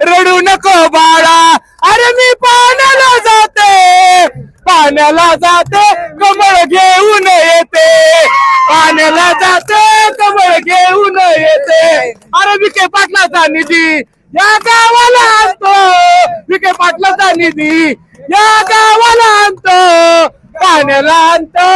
रडू नको बाळा. अरे मी पाण्याला जाते. पाण्याला जाते कमळ घेऊन येते. पाण्याला जाते कमळ घेऊन येते. अरे विखे पाटलाचा निधी या गावाला आणतो. विखे पाटलाचा निधी या गावाला आणतो. पाण्याला आणतो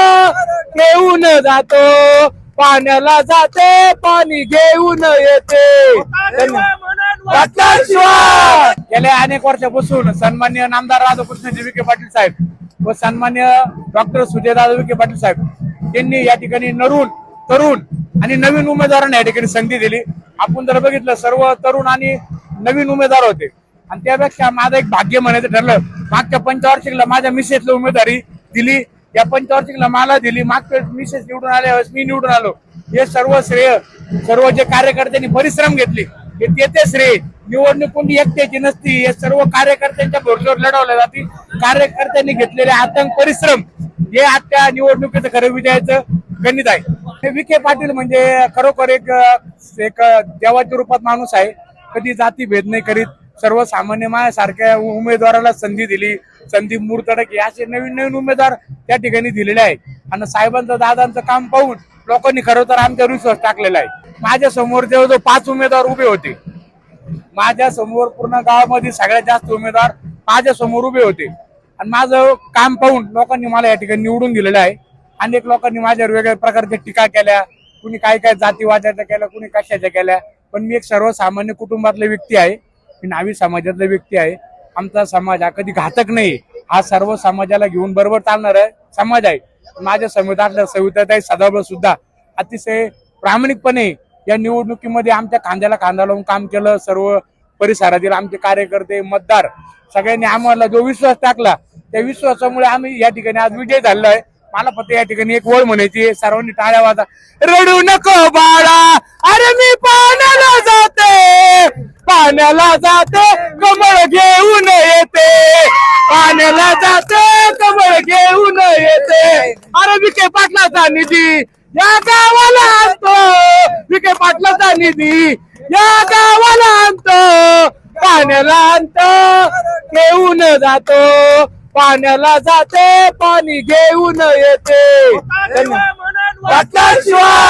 घेऊन जातो. पाण्याला जाते पाणी घेऊन येते. धन्यवाद. गेल्या अनेक वर्षापासून सन्मान्य नामदार राधाकृष्णजी विखे पाटील साहेब व सन्मान्य डॉक्टर सुजयदादा विखे पाटील साहेब त्यांनी या ठिकाणी नरून तरुण आणि नवीन उमेदवारांना या ठिकाणी संधी दिली. आपण जर बघितलं सर्व तरुण आणि नवीन उमेदवार होते. आणि त्यापेक्षा माझं एक भाग्य म्हणायचं ठरलं मागच्या पंचवार्षिकला माझ्या मिसेसला उमेदवारी दिली. या पंचवार्षिकला मला दिली. मागच्या मिसेस निवडून आल्यावेळेस मी निवडून आलो. हे सर्व श्रेय सर्व जे कार्यकर्त्यांनी परिश्रम घेतले हे तेथे श्रेय निवडणूक कोणी एकट्याची नसती हे सर्व कार्यकर्त्यांच्या भरोश्यावर लढवल्या जाते कार्यकर्त्यांनी घेतलेले आतंक परिश्रम हे आजच्या निवडणुकीचं खरं विजयाचं गणित आहे. हे विखे पाटील म्हणजे खरोखर एक एक देवाच्या रूपात माणूस आहे. कधी जाती भेद नाही करीत. सर्वसामान्य माझ्यासारख्या उमेदवाराला संधी दिली संधी मुरतडक. असे नवीन नवीन उमेदवार त्या ठिकाणी दिलेले आहे आणि साहेबांचं दादांचं काम पाहून लोकांनी खरं तर आमच्यावर विश्वास टाकलेला आहे. माझ्यासमोर जवळजवळ पाच उमेदवार उभे होते माझ्यासमोर पूर्ण गावामध्ये सगळ्यात जास्त उमेदवार माझ्यासमोर उभे होते. आणि माझं काम पाहून लोकांनी मला या ठिकाणी निवडून दिलेलं आहे. अनेक लोकांनी माझ्यावर वेगळ्या प्रकारच्या टीका केल्या. कुणी काय काय जातीवादाच्या केल्या कुणी कशाच्या केल्या. पण मी एक सर्वसामान्य कुटुंबातला व्यक्ती आहे. मी नावी समाजातला व्यक्ती आहे. आमचा समाज हा कधी घातक नाही हा सर्व समाजाला घेऊन बरोबर चालणार आहे समाज आहे. माझ्या समुदायातल्या सविताताई सदाबळ सुद्धा अतिशय प्रामाणिकपणे या निवडणुकीमध्ये आमच्या खांद्याला खांदा लावून काम केलं. सर्व परिसरातील आमचे कार्यकर्ते मतदार सगळ्यांनी आम्हाला जो विश्वास टाकला त्या विश्वासामुळे आम्ही या ठिकाणी आज विजय झालेलो आहे. मला फक्त या ठिकाणी एक ओळ म्हणायची आहे, सर्वांनी टाळ्या वाजा. रडू नको बाळा. अरे मी पाण्याला जाते. पाण्याला जाते कमळ घेऊन येते. पाण्याला जाते कमळ अरे विखे पाटलाचा निधी. या गावाला आणतो. विखे पाटलाचा निधी. या गावाला आणतो. पाण्याला आणतो. घेऊन जातो. पाण्याला जाते. पाणी घेऊन येते. पाटलाशिवाय